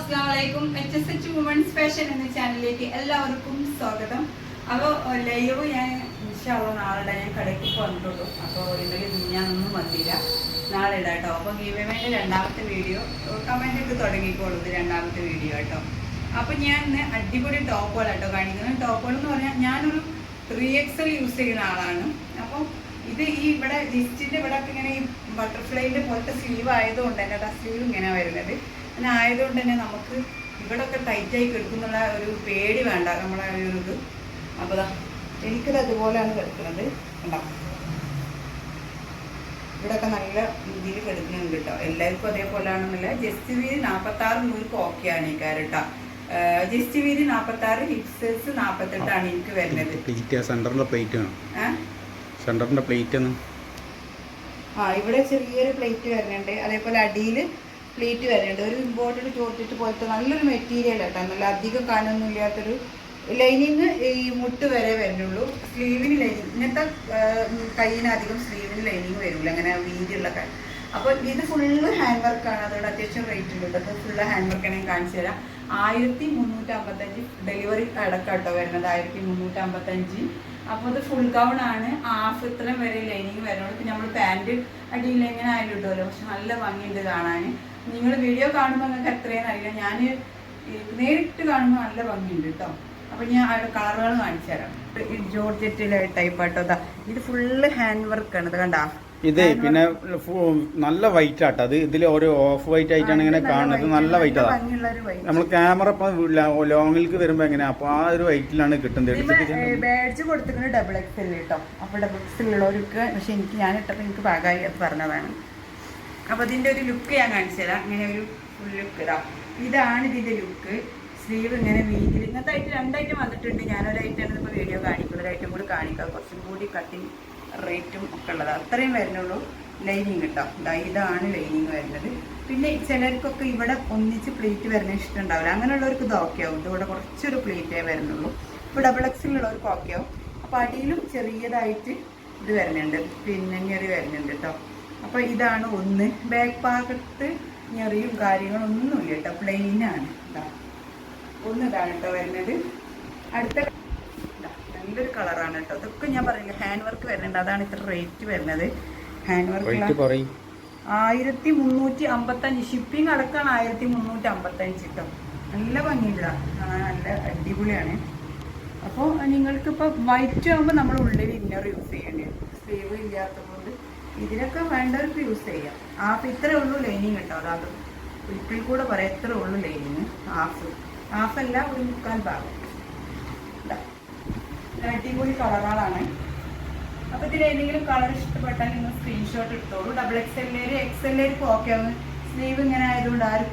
അസ്സാം വലൈക്കും H S H women's എന്ന ചാനലിലേക്ക് എല്ലാവർക്കും സ്വാഗതം. അപ്പോൾ ലൈവ് ഞാൻ ഇൻഷാള്ള നാളെ ഞാൻ കടയ്ക്ക് വന്നിട്ടുള്ളൂ അപ്പോൾ ഇന്നലെ ഞാനൊന്നും വന്നില്ല. നാളെ ഇടാം കേട്ടോ അപ്പോൾ ഗീവമേന്റെ രണ്ടാമത്തെ വീഡിയോ കമന്റൊക്കെ തുടങ്ങിക്കോളൂ രണ്ടാമത്തെ വീഡിയോ കേട്ടോ അപ്പോൾ ഞാൻ ഇന്ന് അടിപൊളി ടോപ്പുകൾ കേട്ടോ കാണിക്കുന്നത്. ടോപ്പുകൾ എന്ന് പറഞ്ഞാൽ ഞാനൊരു ത്രീ എക്സൽ യൂസ് ചെയ്യുന്ന ആളാണ്. അപ്പോൾ ഇത് ഈ ഇവിടെ ലിസ്റ്റിന്റെ ഇവിടെ ഇങ്ങനെ ഈ ബട്ടർഫ്ലൈന്റെ പോലത്തെ സ്ലീവ് ആയതുകൊണ്ട് തന്നെ ആ സ്ലീവ് ഇങ്ങനെ വരുന്നത് അങ്ങനെ ആയതുകൊണ്ട് തന്നെ നമുക്ക് ഇവിടെ ഒക്കെ ടൈറ്റ് ആയി കിടക്കുന്നുള്ള ഒരു പേടി വേണ്ട. നമ്മളെ ഒരു ഇത്. അപ്പോൾ എനിക്കത് അതുപോലെയാണ് കിടക്കുന്നത്. കണ്ടോ? ഇവിടെയൊക്കെ നല്ല രീതിയിൽ കിടക്കുന്നുണ്ട് കേട്ടോ. എല്ലാവർക്കും അതേപോലെയാണെന്നില്ല ജസ്റ്റ് വീതി നാൽപ്പത്തി ആറ് നൂർക്ക് ഓക്കെയാണ് ഈ കേട്ടോ. ജസ്റ്റ് വീതി നാൽപ്പത്തി ആറ് ഹിപ്സസ് നാൽപ്പത്തെട്ടാണ് എനിക്ക് വരുന്നത്. സെന്ററിന്റെ പ്ലേറ്റ് സെന്ററിന്റെ പ്ലേറ്റ് ആ ഇവിടെ ചെറിയൊരു പ്ലേറ്റ് വരുന്നുണ്ട്. അതേപോലെ അടിയിൽ പ്ലേറ്റ് വരുന്നുണ്ട് ഒരു ഇമ്പോർട്ടഡ് ചോർട്ടിട്ട് പോലത്തെ നല്ലൊരു മെറ്റീരിയൽ കേട്ടോ നല്ല അധികം കാണൊന്നും ഇല്ലാത്തൊരു ലൈനിങ് ഈ മുട്ട് വരെ വരുന്നുള്ളൂ. സ്ലീവിന് ലൈനിങ് ഇങ്ങനത്തെ കയ്യിന് അധികം സ്ലീവിന് ലൈനിങ് വരില്ല അങ്ങനെ വീതിയുള്ള കൈ അപ്പോൾ ഇത് ഫുള്ള് ഹാൻഡ് വർക്കാണ് അതുകൊണ്ട് അത്യാവശ്യം റേറ്റ് ഉണ്ട് അപ്പോൾ ഫുള്ള് ഹാൻഡ് വർക്ക് ഞാൻ കാണിച്ചു തരാം. ആയിരത്തി മുന്നൂറ്റി അമ്പത്തഞ്ച് ഡെലിവറി അടക്കാട്ടോ വരുന്നത്. ആയിരത്തി മുന്നൂറ്റി അമ്പത്തഞ്ച് അപ്പോൾ ഇത് ഫുൾ ഗൗൺ ആണ്. ഹാഫ് ഇത്രയും വരെ ലൈനിങ് വരുന്നുള്ളൂ പിന്നെ നമ്മൾ പാന്റ് അടിയിൽ എങ്ങനെ ആയാലും ഇട്ടുമല്ലോ പക്ഷെ നല്ല ഭംഗിയുണ്ട് കാണാൻ. നിങ്ങൾ വീഡിയോ കാണുമ്പോൾ നിങ്ങൾക്ക് എത്രയെന്ന് അറിയില്ല. ഞാൻ നേരിട്ട് കാണുമ്പോൾ നല്ല ഭംഗിയുണ്ട് കേട്ടോ അപ്പോൾ ഞാൻ കളറുകൾ കാണിച്ചു തരാം. ജോർജറ്റിലെ ടൈപ്പ് ആട്ടോ ഇതാ ഇത് ഫുള്ള് ഹാൻഡ് വർക്കാണ് ഇത് കണ്ടാ? ഇതേ പിന്നെ നല്ല വൈറ്റ് ആട്ടോ. അത് ഇതിൽ ഒരു ഓഫ് വൈറ്റ് ആയിട്ടാണ് ഇങ്ങനെ കാണുന്നത്. നല്ല വൈറ്റ് അതാ. വൈറ്റ് നമ്മൾ ക്യാമറ ഇപ്പം ലോങ്ങിലേക്ക് വരുമ്പോൾ എങ്ങനെയാ? അപ്പോൾ ആ ഒരു വൈറ്റിലാണ് കിട്ടുന്നത്. ബാഡ്ജ് കൊടുത്തിട്ടുണ്ട് ഡബിൾ എക്സ് കേട്ടോ അപ്പോൾ ഡബിൾ എക്സ് ഉള്ളവർക്ക് പക്ഷെ എനിക്ക് ഞാൻ ഇട്ടപ്പോൾ എനിക്ക് പാകമായി അത് പറഞ്ഞതാണ്. അപ്പോൾ ഇതിന്റെ ഒരു ലുക്ക് ഞാൻ കാണിച്ചു തരാം. ഇങ്ങനെ ഒരു ഫുൾ ലുക്ക് ഇതാ. ഇതാണ് ഇതിന്റെ ലുക്ക് സ്ലീവ് ഇങ്ങനെ വീതിയിൽ ഇങ്ങനത്തെ ആയിട്ട് രണ്ടായിട്ട് വന്നിട്ടുണ്ട്. ഞാനൊരായിട്ടാണ് ഇപ്പോൾ വീഡിയോ കാണിക്കുന്നത്. ഐറ്റം കൂടി കാണിക്കുക കുറച്ചും കൂടി കട്ടിങ് റേറ്റും ഒക്കെ ഉള്ളത്. അത്രയും വരുന്നുള്ളൂ ലൈനിങ് കേട്ടോ. ഇതാ ഇതാണ് ലൈനിങ് വരുന്നത്. പിന്നെ ചിലർക്കൊക്കെ ഇവിടെ ഒന്നിച്ച് പ്ലേറ്റ് വരുന്ന ഇഷ്ടമുണ്ടാവില്ല അങ്ങനെയുള്ളവർക്ക് ഇത് ഓക്കെ ആവും. ഇതിവിടെ കുറച്ചൊരു പ്ലേറ്റേ വരുന്നുള്ളൂ. ഇപ്പോൾ ഡബിൾ എക്സിലുള്ളവർക്ക് ഓക്കെ ആവും. അപ്പോൾ അടിയിലും ചെറിയതായിട്ട് ഇത് വരുന്നുണ്ട്. പിന്നെ ഞെറി വരുന്നുണ്ട് കേട്ടോ. അപ്പോൾ ഇതാണ് ഒന്ന്. ബാക്ക് ഭാഗത്ത് ഞെറിയും കാര്യങ്ങളൊന്നുമില്ല കേട്ടോ. പ്ലെയിനാണ് ഇതാ. ഒന്ന് ഇതാണ് കേട്ടോ വരുന്നത്. അടുത്ത നല്ലൊരു കളറാണ് കേട്ടോ. ഇതൊക്കെ ഞാൻ പറഞ്ഞില്ല ഹാൻഡ് വർക്ക് വരുന്നുണ്ട്. അതാണ് ഇത്ര റേറ്റ് വരുന്നത്. ഹാൻഡ് വർക്ക് ആയിരത്തി മുന്നൂറ്റി അമ്പത്തഞ്ച് ഷിപ്പിംഗ് അടക്കമാണ് ആയിരത്തി മുന്നൂറ്റി അമ്പത്തഞ്ച് കേട്ടോ. നല്ല ഭംഗിയില്ല നല്ല അടിപൊളിയാണ്. അപ്പോൾ നിങ്ങൾക്കിപ്പോൾ വൈറ്റ് ആകുമ്പോൾ നമ്മൾ ഉള്ളിൽ ഇന്നർ യൂസ് ചെയ്യേണ്ടി സേവ് സ്ലീവ് ഇല്ലാത്തതുകൊണ്ട് ഇതിനൊക്കെ വേണ്ടവർക്ക് യൂസ് ചെയ്യാം. ഹാഫ് ഇത്രേ ഉള്ളൂ ലൈനിങ് കേട്ടോ അതാത് ഉരുപ്പിൽ കൂടെ പറയാം ഇത്രേ ഉള്ളൂ ലൈനിങ് ഹാഫ് ഹാഫ് അല്ല ഒരു മുക്കാൽ ഭാഗം. അടിപൊളി കളറുകളാണ് അപ്പൊ ഇതിൽ ഏതെങ്കിലും കളർ ഇഷ്ടപ്പെട്ടാൽ നിങ്ങൾ സ്ക്രീൻഷോട്ട് എടുത്തോളൂ. ഡബിൾ എക്സ് എല്ലേര് എക്സ് എല്ലേർക്ക് ഓക്കെ ആവും സ്ലീവ് ഇങ്ങനെ ആയതുകൊണ്ട് ആരും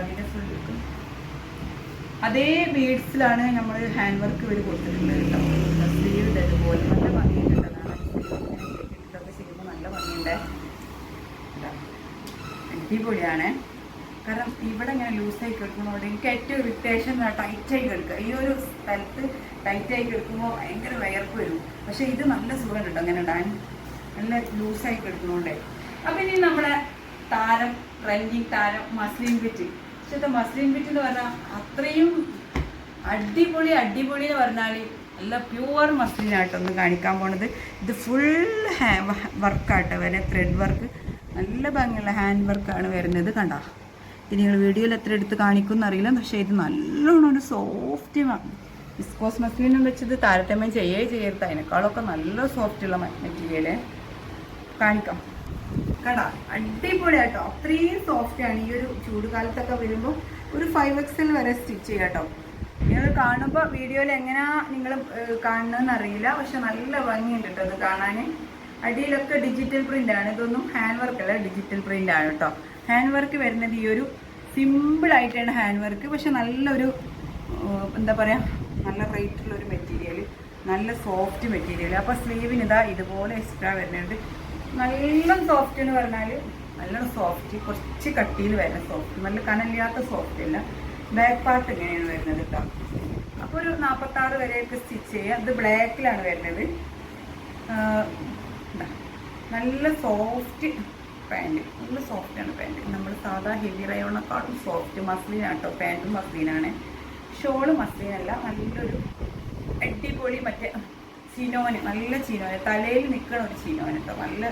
അതിന്റെ ഫുൾ ലുക്ക് അതേ ബീഡ്സിലാണ് നമ്മൾ ഹാൻഡ് വർക്ക് ഇവർ കൊടുത്തിട്ടുള്ളത് കേട്ടോ സ്ലീവ് ഇതുപോലെ നല്ല ഭംഗിയുണ്ട് കേട്ടോ കാണാൻ. ഇതൊക്കെ ചെയ്യുമ്പോൾ നല്ല ഭംഗിയുണ്ട് ഇതാ. അടിപൊളിയാണ്. കാരണം ഇവിടെ ഇങ്ങനെ ലൂസായി കിടക്കുന്നതുകൊണ്ട് എനിക്ക് ഏറ്റവും ഇറിറ്റേഷൻ ടൈറ്റായി കിടക്കുക. ഈ ഒരു സ്ഥലത്ത് ടൈറ്റായി കിടക്കുമ്പോൾ ഭയങ്കര വയർപ്പ് വരും. പക്ഷെ ഇത് നല്ല സുഖം കിട്ടും അങ്ങനെ ഇടാൻ. നല്ല ലൂസായി കിടക്കുന്നതുകൊണ്ടേ അപ്പം ഇനി നമ്മളെ താരം ട്രെൻഡിങ് താരം മസ്ലിൻ ബിറ്റ് പക്ഷെ ഇത് മസ്ലിൻ ബിറ്റ് എന്ന് പറഞ്ഞാൽ അത്രയും അടിപൊളി അടിപൊളി എന്ന് പറഞ്ഞാൽ നല്ല പ്യുവർ മസ്ലിനായിട്ടൊന്ന് കാണിക്കാൻ പോണത്. ഇത് ഫുൾ വർക്കാട്ടോ വരെ ത്രെഡ് വർക്ക് നല്ല ഭംഗിയുള്ള ഹാൻഡ് വർക്കാണ് വരുന്നത് കണ്ടോ? ഇത് നിങ്ങൾ വീഡിയോയിൽ എത്ര എടുത്ത് കാണിക്കുമെന്ന് അറിയില്ല. പക്ഷേ ഇത് നല്ലോണം ഒരു സോഫ്റ്റ് വിസ്കോസ് മസ്ലിനും വെച്ചത് താരതമ്യം ചെയ്യേ ചെയ്യരുത്. അതിനേക്കാളൊക്കെ നല്ല സോഫ്റ്റുള്ള മെറ്റീരിയൽ കാണിക്കാം. കണ്ടാ? അടിപൊളിയാട്ടോ അത്രയും സോഫ്റ്റ് ആണ്. ഈ ഒരു ചൂട് കാലത്തൊക്കെ വരുമ്പോൾ ഒരു ഫൈവ് എക്സൽ വരെ സ്റ്റിച്ച് ചെയ്യാം കേട്ടോ. നിങ്ങൾ കാണുമ്പോൾ വീഡിയോയിൽ എങ്ങനെയാ നിങ്ങൾ കാണുന്നതെന്ന് അറിയില്ല. പക്ഷെ നല്ല ഭംഗിയുണ്ട് കേട്ടോ അത് കാണാൻ. അടിയിലൊക്കെ ഡിജിറ്റൽ പ്രിന്റ് ആണ്. ഇതൊന്നും ഹാൻഡ് വർക്ക് അല്ല ഡിജിറ്റൽ പ്രിന്റ് ആണ് കേട്ടോ ഹാൻഡ് വർക്ക് വരുന്നത് ഈ ഒരു സിമ്പിൾ ആയിട്ടാണ് ഹാൻഡ് വർക്ക് പക്ഷെ നല്ലൊരു എന്താ പറയാ നല്ല റേറ്റുള്ള ഒരു മെറ്റീരിയൽ നല്ല സോഫ്റ്റ് മെറ്റീരിയൽ അപ്പോൾ സ്ലീവിന് ഇതാ ഇതുപോലെ എക്സ്ട്രാ വരുന്നുണ്ട്. നല്ല സോഫ്റ്റ് എന്ന് പറഞ്ഞാൽ നല്ല സോഫ്റ്റ് കുറച്ച് കട്ടിയിൽ വരുന്ന സോഫ്റ്റ് നല്ല കനലില്ലാത്ത സോഫ്റ്റ് അല്ല. ബാക്ക് പാർട്ട് ഇങ്ങനെയാണ് വരുന്നത് കേട്ടോ അപ്പോൾ ഒരു നാൽപ്പത്താറ് വരെയൊക്കെ സ്റ്റിച്ച് ചെയ്യുക അത് ബ്ലാക്കിലാണ് വരുന്നത്. നല്ല സോഫ്റ്റ് പാന്റ് നല്ല സോഫ്റ്റാണ് പാന്റ് നമ്മൾ സാധാ ഹെവി റയോണേക്കാളും സോഫ്റ്റ് മസ്ലിനാണ് കേട്ടോ പാന്റും മസ്ലിനാണ് ഷോൾ മസ്ലിനല്ല നല്ലൊരു അടിപൊളി മറ്റേ ചിനോന് നല്ല ചിനോന് തലയിൽ നിൽക്കണ ഒരു ചിനോന് കേട്ടോ നല്ല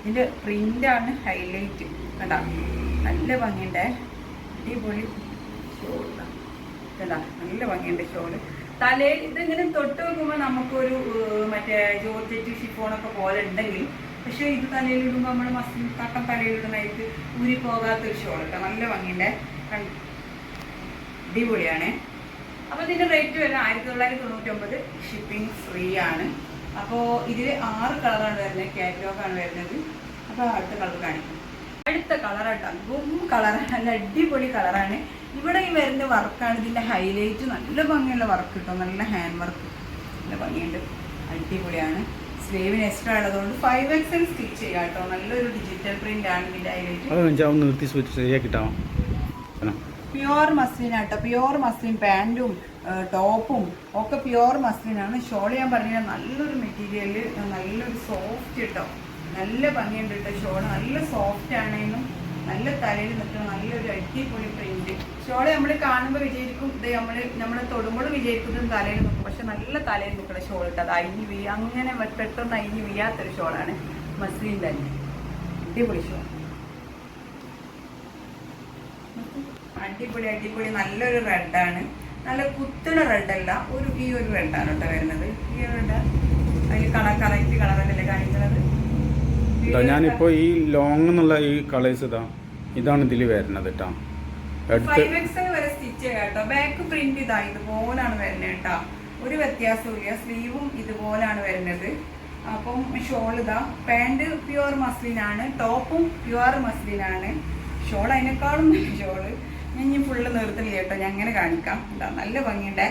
ഇതിന്റെ പ്രിന്റാണ് ഹൈലൈറ്റ് കേട്ടാ നല്ല ഭംഗിയുണ്ട്. അടിപൊളി ഷോൾ കേട്ടാ നല്ല ഭംഗിയുണ്ട് ഷോൾ തലയിൽ ഇതിങ്ങനെ തൊട്ട് വെക്കുമ്പോൾ നമുക്കൊരു മറ്റേ ജോർജറ്റ് ഷിഫോണൊക്കെ പോലെ ഉണ്ടെങ്കിൽ പക്ഷേ ഇത് തലയിൽ ഇടുമ്പോൾ നമ്മൾ മസിൽ തട്ടം തലയിൽ ഇടുന്നതായിട്ട് ഊരി പോകാത്തൊരു ഷോൾ കേട്ടോ നല്ല ഭംഗിന്റെ അടിപൊളിയാണ്. അപ്പോൾ ഇതിന്റെ റേറ്റ് വരുന്നത് ആയിരത്തി തൊള്ളായിരത്തി തൊണ്ണൂറ്റൊമ്പത് ഷിപ്പിംഗ് ഫ്രീ ആണ്. അപ്പോൾ ഇതിൽ ആറ് കളറാണ് വരുന്നത്. കാറ്റലോഗാണ് വരുന്നത്. അപ്പോൾ അടുത്ത കളർ കാണിക്കും. അടുത്ത കളറാണ് ഗും കളറാണ് നല്ല അടിപൊളി കളറാണ്. ഇവിടെ ഈ വരുന്ന വർക്കാണ് ഇതിന്റെ ഹൈലൈറ്റ് നല്ല ഭംഗിയുള്ള വർക്ക് കിട്ടും നല്ല ഹാൻഡ് വർക്ക് നല്ല ഭംഗിയുണ്ട്. അടിപൊളിയാണ്. സ്ലീവിന് എക്സ്ട്രാ ഉള്ളതുകൊണ്ട് ഫൈവ് എക്സൽ സ്റ്റിച്ച് ചെയ്യാം കേട്ടോ നല്ലൊരു ഡിജിറ്റൽ പ്രിന്റ് ആണ് ഇതിന്റെ ഹൈലൈറ്റ് പ്യുവർ മസ്ലിൻ ആട്ടോ പ്യുവർ മസ്ലിൻ പാന്റും ടോപ്പും ഒക്കെ പ്യുവർ മസ്ലിനാണ് ഷോൾ ഞാൻ പറഞ്ഞ നല്ലൊരു മെറ്റീരിയൽ നല്ലൊരു സോഫ്റ്റ് കേട്ടോ നല്ല ഭംഗിയുണ്ട് കേട്ടോ ഷോൾ നല്ല സോഫ്റ്റ് ആണെന്നും നല്ല തലയിൽ നിൽക്കുന്ന നല്ലൊരു അടിപൊളി പ്രിന്റ് ഷോൾ നമ്മൾ കാണുമ്പോൾ വിചാരിക്കും ഇത് നമ്മൾ നമ്മൾ തൊടുമ്പോൾ വിചാരിക്കുന്നത് തലയിൽ നിൽക്കും. പക്ഷെ നല്ല തലയിൽ നിൽക്കുന്ന ഷോൾ ഇട്ട് അത് അഴിഞ്ഞു വീ അങ്ങനെ പെട്ടെന്ന് അഴിഞ്ഞു വീയാത്തൊരു ഷോളാണ് മസ്ലിൻ തന്നെ. അടിപൊളി ഷോൾ. അടിപൊളി അടിപൊളി നല്ലൊരു റെഡാണ് നല്ല കുത്തുന്ന റെഡല്ല ഒരു ഈ ഒരു റെഡാണ് കേട്ടോ വരുന്നത്. ഈ റെഡ് അതിൽ കളർ കറക്റ്റ് കളറല്ലേ കാണിക്കുന്നത് ഞാനിപ്പോ ഈ ലോങ് എന്നുള്ള ഈ കളേഴ്സ് ഇതാ. ഇതാണ് ഇതിൽ വരുന്നത് കേട്ടോ കേട്ടോ. ബാക്ക് പ്രിന്റ് ഇതാ ഇതുപോലാണ് വരുന്നത് കേട്ടോ ഒരു വ്യത്യാസമില്ല സ്ലീവും ഇതുപോലാണ് വരുന്നത്. അപ്പം ഷോൾ ഇതാ. പാന്റ് പ്യുവർ മസ്ലിനാണ് ടോപ്പും പ്യുവർ മസ്ലിനാണ് ഷോൾ അതിനേക്കാളും നല്ല ഷോൾ ഞാൻ ഇനി ഫുള്ള് നിർത്തില്ല കേട്ടോ. ഞാൻ അങ്ങനെ കാണിക്കാം. ഇതാ നല്ല ഭംഗിയുണ്ട്.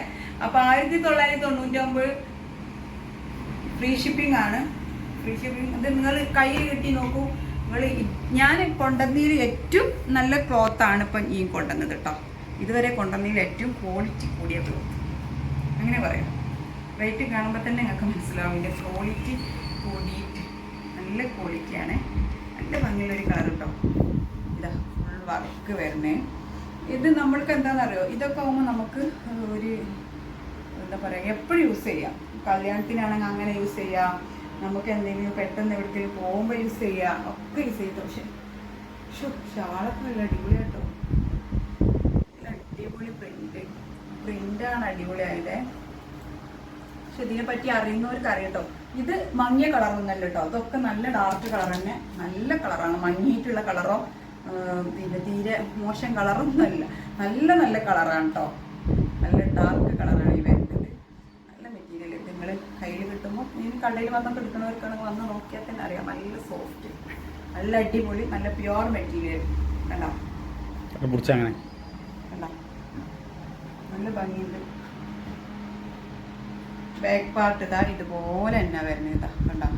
അപ്പൊ ആയിരത്തി തൊള്ളായിരത്തി തൊണ്ണൂറ്റൊമ്പത് ഫ്രീ ഷിപ്പിംഗ് ആണ്. ഫ്രീ ഷിപ്പിംഗ് ഇത് നിങ്ങൾ കയ്യിൽ കിട്ടി നോക്കൂ. നിങ്ങൾ ഞാൻ കൊണ്ടുവന്നതിൽ ഏറ്റവും നല്ല ക്ലോത്ത് ആണ് ഇപ്പം ഈ കൊണ്ടുവന്നത് കേട്ടോ. ഇതുവരെ കൊണ്ടുവന്നതിൽ ഏറ്റവും ക്വാളിറ്റി കൂടിയ ക്ലോത്ത് അങ്ങനെ പറയാം. റേറ്റ് കാണുമ്പോൾ തന്നെ നിങ്ങൾക്ക് മനസ്സിലാവും. ഇതിന്റെ ക്വാളിറ്റി കൂടിയിട്ട് നല്ല ക്വാളിറ്റിയാണ് നല്ല ഭംഗിയുള്ളൊരു കളർ കേട്ടോ ഇതാ ഫുൾ വർക്ക് വരുന്നേ. ഇത് നമ്മൾക്ക് എന്താണെന്നറിയോ? ഇതൊക്കെ ആകുമ്പോൾ നമുക്ക് ഒരു എന്താ പറയുക എപ്പോഴും യൂസ് ചെയ്യാം. കല്യാണത്തിനാണെങ്കിൽ അങ്ങനെ യൂസ് ചെയ്യാം. നമുക്ക് എന്തെങ്കിലും പെട്ടെന്ന് എവിടേക്കെങ്കിലും പോകുമ്പോൾ യൂസ് ചെയ്യാം. ഒക്കെ യൂസ് ചെയ്തു പക്ഷെ ഷോ ഷാളൊക്കെ നല്ല അടിപൊളി കേട്ടോ അടിപൊളി പ്രിന്റ് പ്രിന്റാണ് അടിപൊളിയായത്. പക്ഷെ ഇതിനെ പറ്റി അറിയുന്നവർക്ക് അറിയട്ടോ. ഇത് മങ്ങിയ കളറൊന്നല്ല കേട്ടോ അതൊക്കെ നല്ല ഡാർക്ക് കളർ തന്നെ. നല്ല കളറാണ് മങ്ങിയിട്ടുള്ള കളറോ പിന്നെ തീരെ മോശം കളറൊന്നുമല്ല നല്ല നല്ല കളറാണ് കേട്ടോ നല്ല ഡാർക്ക് കളറാണ് ഈ വരുന്നത് നല്ല മെറ്റീരിയൽ നിങ്ങൾ കയ്യിൽ കിട്ടുമ്പോൾ ഇനി കടയിൽ വന്നപ്പോൾ എടുക്കുന്നവർക്കാണെങ്കിൽ വന്ന് നോക്കിയാൽ തന്നെ അറിയാം. നല്ല സോഫ്റ്റ് നല്ല അടിപൊളി നല്ല പ്യുവർ മെറ്റീരിയൽ കണ്ടോ? അങ്ങനെ? കണ്ടോ? നല്ല ഭംഗിയുണ്ട്. ബാക്ക് പാർട്ട് ഇതാ ഇതുപോലെ തന്നെ വരുന്നത് ഇതാ. കണ്ടോ?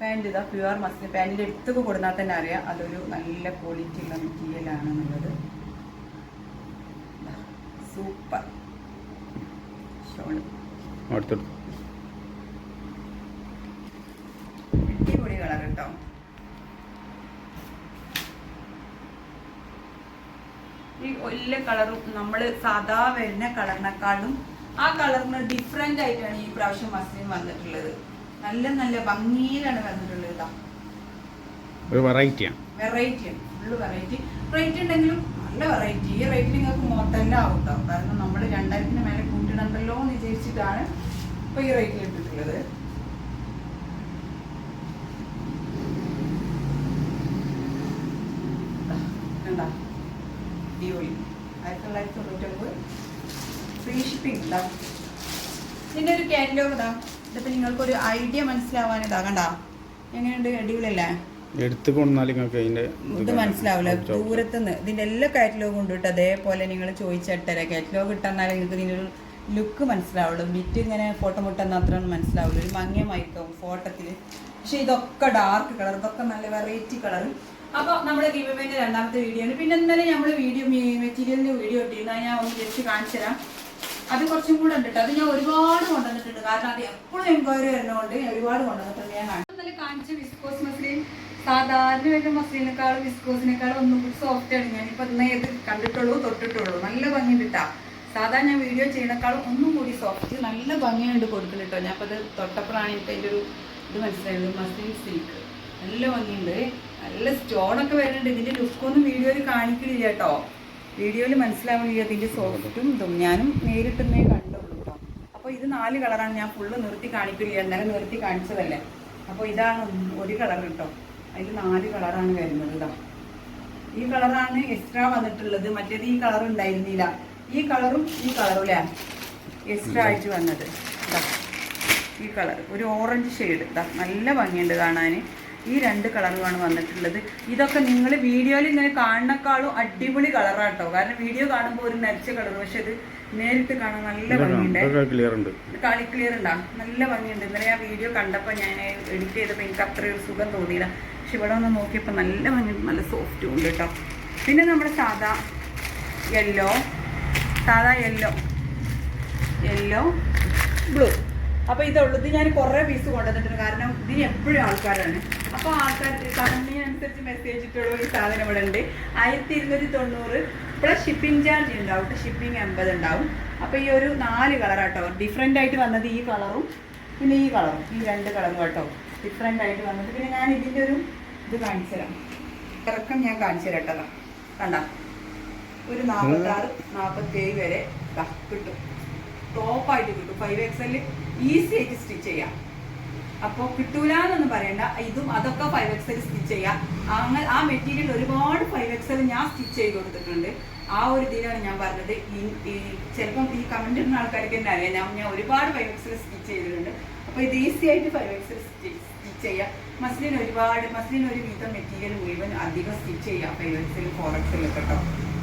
പാന്റ് ഇതാ പ്യുവർ മസ്ലിൻ പാന്റിന്റെ അടുത്തൊക്കെ കൊടുന്നാൽ തന്നെ അറിയാം അതൊരു നല്ല ക്വാളിറ്റി ഉള്ള മെറ്റീരിയൽ ആണെന്നുള്ളത്. സൂപ്പർ ഷോൾ അടുത്തെടുത്തു. അടിപൊളി കളർ കേട്ടോ ഈ എല്ലാ കളറും നമ്മൾ സാധാ വരുന്ന കളറിനെക്കാളും ആ കളറിന് ഡിഫറെന്റ് ആയിട്ടാണ് ഈ പ്രാവശ്യം മസ്ലിൻ വന്നിട്ടുള്ളത്. നല്ല നല്ല ഭംഗിയിലാണ് വന്നിട്ടുള്ളത് വെറൈറ്റിയാണ് വെറൈറ്റിയാണ് ഫുള്ള് വെറൈറ്റി റേറ്റ് ഉണ്ടെങ്കിലും നല്ല വെറൈറ്റി ഈ റേറ്റ് നിങ്ങൾക്ക് മൊത്തം ആവും കേട്ടോ കാരണം നമ്മൾ രണ്ടായിരത്തിന് മേലെ കൂട്ടിടണ്ടല്ലോ എന്ന് വിചാരിച്ചിട്ടാണ് ഇപ്പൊ ഈ റേറ്റിൽ ഇട്ടിട്ടുള്ളത്. കണ്ടാ? അടിപൊളി. ആയിരത്തി തൊള്ളായിരത്തി തൊണ്ണൂറ്റൊമ്പത് ഫ്രീ ഷിപ്പിംഗ് ഉണ്ടാ ഇതിന്റെ ഒരു കാറ്റലോഗ് ഇതാ ഇതിപ്പോ നിങ്ങൾക്കൊരു ഐഡിയ മനസ്സിലാവാൻ ഇതാകണ്ട എങ്ങനെയുണ്ട്? അടിപൊളിയല്ലേ? എടുത്ത് കൊണ്ടുവന്നാൽ നിങ്ങൾക്ക് അതിന്റെ ഇത് മനസ്സിലാവില്ല. ദൂരത്തുനിന്ന് ഇതിന്റെ എല്ലാ കാറ്റലോഗും ഉണ്ട് കേട്ടോ അതേപോലെ നിങ്ങൾ ചോദിച്ചിട്ടര കാറ്റലോഗ് ഇട്ടെന്നാലേ നിങ്ങൾക്ക് ഇതിന്റെ ഒരു ലുക്ക് മനസ്സിലാവുള്ളൂ. ബിറ്റ് ഇങ്ങനെ ഫോട്ടോ മുട്ടെന്ന അത്ര മനസ്സിലാവുള്ളൂ ഒരു മങ്ങിയമായിരിക്കും ഫോട്ടത്തിൽ പക്ഷെ ഇതൊക്കെ ഡാർക്ക് കളർ ഇതൊക്കെ നല്ല വെറൈറ്റി കളർ അപ്പോൾ നമ്മുടെ ഗീവന്റെ രണ്ടാമത്തെ വീഡിയോ ആണ്. പിന്നെ ഇന്നലെ നമ്മൾ വീഡിയോ മെറ്റീരിയലിന്റെ വീഡിയോ ഇട്ടിരുന്ന. ഞാൻ ഒന്ന് ജസ്റ്റ് കാണിച്ചു തരാം. അത് കുറച്ചും കൂടെ ഉണ്ട് അത് ഞാൻ ഒരുപാട് കൊണ്ടുവന്നിട്ടുണ്ട്. കാരണം അത് എപ്പോഴും എൻക്വയറി വരുന്നതുകൊണ്ട് ഒരുപാട് കൊണ്ടുവന്നിട്ടുണ്ട്. ഞാൻ കാണിച്ചു. വിസ്കോസ് സാധാരണ വരുന്ന മസ്ലിനേക്കാളും വിസ്കോസിനേക്കാളും ഒന്നും കൂടി സോഫ്റ്റ് ആണ്. ഞാനിപ്പോ ഇന്നേ ഇത് കണ്ടിട്ടുള്ളൂ തൊട്ടിട്ടുള്ളൂ. നല്ല ഭംഗി കിട്ടാ. സാധാരണ ഞാൻ വീഡിയോ ചെയ്യണേക്കാളും ഒന്നും കൂടി സോഫ്റ്റ് നല്ല ഭംഗിയുണ്ട് കൊടുക്കുന്നത് കേട്ടോ ഞാൻ അപ്പോൾ അത് തൊട്ടപ്പോഴാണ് എനിക്ക് അതിന്റെ ഒരു ഇത് മനസ്സിലായത്. Muslin silk. നല്ല ഭംഗിയുണ്ട്. നല്ല സ്റ്റോണൊക്കെ വരുന്നുണ്ട്. ഇതിന്റെ ലുക്കൊന്നും വീഡിയോയിൽ കാണിക്കണില്ല കേട്ടോ വീഡിയോയിൽ മനസ്സിലാവില്ല ഇതിന്റെ സോഫ്റ്റും ഇതും. ഞാനും നേരിട്ടുന്നേ കണ്ടുള്ളൂ കേട്ടോ അപ്പോൾ ഇത് നാല് കളറാണ്. ഞാൻ ഫുള്ള് നിർത്തി കാണിക്കില്ല എന്നാലും നിർത്തി കാണിച്ചതല്ലേ. അപ്പോൾ ഇതാണ് ഒരു കളർ കേട്ടോ അതിൽ നാല് കളറാണ് വരുന്നത് ഇതാ ഈ കളറാണ് എക്സ്ട്രാ വന്നിട്ടുള്ളത്. മറ്റേത് ഈ കളർ ഉണ്ടായിരുന്നില്ല. ഈ കളറും ഈ കളറും അല്ലേ എക്സ്ട്രാ ആയിട്ട് വന്നത് ഇതാ ഈ കളർ. ഒരു ഓറഞ്ച് ഷെയ്ഡ് ഇതാ നല്ല ഭംഗിയുണ്ട് കാണാൻ ഈ രണ്ട് കളറുമാണ് വന്നിട്ടുള്ളത്. ഇതൊക്കെ നിങ്ങൾ വീഡിയോയിൽ ഇങ്ങനെ കാണുന്നേക്കാളും അടിപൊളി കളറാട്ടോ കാരണം വീഡിയോ കാണുമ്പോൾ ഒരു നരിച്ച കളർ പക്ഷെ ഇത് നേരിട്ട് കാണാൻ നല്ല ഭംഗിയുണ്ട്. ക്ലിയർ ഉണ്ട് കളി ക്ലിയർ ഉണ്ടാ? നല്ല ഭംഗിയുണ്ട്. ഇന്നലെ ഞാൻ വീഡിയോ കണ്ടപ്പോൾ ഞാൻ എഡിറ്റ് ചെയ്തപ്പോൾ എനിക്ക് അത്രയും സുഖം തോന്നിയില്ല. പക്ഷെ ഇവിടെ ഒന്ന് നോക്കിയപ്പോൾ നല്ല ഭംഗി നല്ല സോഫ്റ്റും ഉണ്ട് കേട്ടോ പിന്നെ നമ്മുടെ സാദാ യെല്ലോ സാദാ യെല്ലോ യെല്ലോ ബ്ലൂ അപ്പോൾ ഇതുള്ളത് ഞാൻ കുറേ പീസ് കൊണ്ടുവന്നിട്ടുണ്ട്. കാരണം ഇതിന് എപ്പോഴും ആൾക്കാരാണ്. അപ്പോൾ ആൾക്കാർ കമ്പനിയനുസരിച്ച് മെസ്സേജ് ഇട്ടുള്ള ഈ സാധനം ഇവിടെ ഉണ്ട്. ആയിരത്തി ഇരുന്നൂറ്റി തൊണ്ണൂറ്. പ്ലസ് ഷിപ്പിംഗ് ചാർജ് ഉണ്ടാവും ഷിപ്പിംഗ് എൺപത് ഉണ്ടാവും. അപ്പോൾ ഈ ഒരു നാല് കളറാട്ടോ ഡിഫറെന്റ് ആയിട്ട് വന്നത് ഈ കളറും പിന്നെ ഈ കളറും ഈ രണ്ട് കളറും കേട്ടോ ഡിഫറെന്റ് ആയിട്ട് വന്നിട്ട് പിന്നെ ഞാൻ ഇതിന്റെ ഒരു ഇത് കാണിച്ചു തരാം. ഇറക്കം ഞാൻ കാണിച്ചു തരട്ടതാ കണ്ട? ഒരു നാൽപ്പത്താറ് നാൽപ്പത്തേഴ് വരെ കിട്ടും. ടോപ്പായിട്ട് കിട്ടും. ഫൈവ് എക്സൽ ഈസി ആയിട്ട് സ്റ്റിച്ച് ചെയ്യാം. അപ്പോൾ കിട്ടൂലെന്നൊന്നും പറയണ്ട. ഇതും അതൊക്കെ ഫൈവ് എക്സൽ സ്റ്റിച്ച് ചെയ്യാം. അങ്ങനെ ആ മെറ്റീരിയൽ ഒരുപാട് ഫൈവ് എക്സൽ ഞാൻ സ്റ്റിച്ച് ചെയ്ത് കൊടുത്തിട്ടുണ്ട്. ആ ഒരു ഇതിലാണ് ഞാൻ പറഞ്ഞത്. ഈ- ഈ ചിലപ്പം ഈ കമന്റ് ഇടുന്ന ആൾക്കാർക്ക് തന്നെ അറിയാം. ഞാൻ ഞാൻ ഒരുപാട് ഫൈവ് എക്സൽ സ്റ്റിച്ച് ചെയ്തിട്ടുണ്ട്. അപ്പോൾ ഇത് ഈസി ആയിട്ട് ഫൈവ് എക്സൽ സ്റ്റിച്ച് ചെയ്യാം. മസ്ലിൻ ഒരുപാട് മസ്ലിൻ ഒരു വിധം മെറ്റീരിയൽ മുഴുവൻ അധികം സ്റ്റിച്ച് ചെയ്യാം. ഫൈവ് ഫോറക്സിലും കേട്ടോ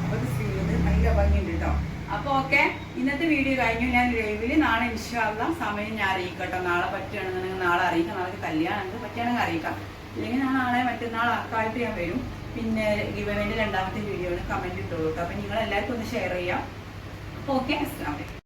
അപ്പോൾ ഇത് സ്ലീവ് നല്ല ഭംഗിയുണ്ട് കേട്ടോ അപ്പോൾ ഓക്കെ ഇന്നത്തെ വീഡിയോ കഴിഞ്ഞു. ഞാൻ ലൈവിൽ നാളെ ഇൻഷാല്ല സമയം ഞാൻ അറിയിക്കട്ടോ. നാളെ പറ്റുകയാണെന്നുണ്ടെങ്കിൽ നാളെ അറിയിക്കാം. നാളെ കല്യാണം ഉണ്ട് പറ്റുകയാണെങ്കിൽ അറിയിക്കാം. ഇല്ലെങ്കിൽ ഞാൻ നാളെ മറ്റന്നാൾ അക്കാലത്ത് ഞാൻ വരും. പിന്നെ ഗിവന്റെ രണ്ടാമത്തെ വീഡിയോ കമന്റ് ഇട്ടോളൂ കേട്ടോ അപ്പോൾ നിങ്ങൾ എല്ലാവർക്കും ഒന്ന് ഷെയർ ചെയ്യാം. ഓക്കെ അസ്സാം വലൈക്കും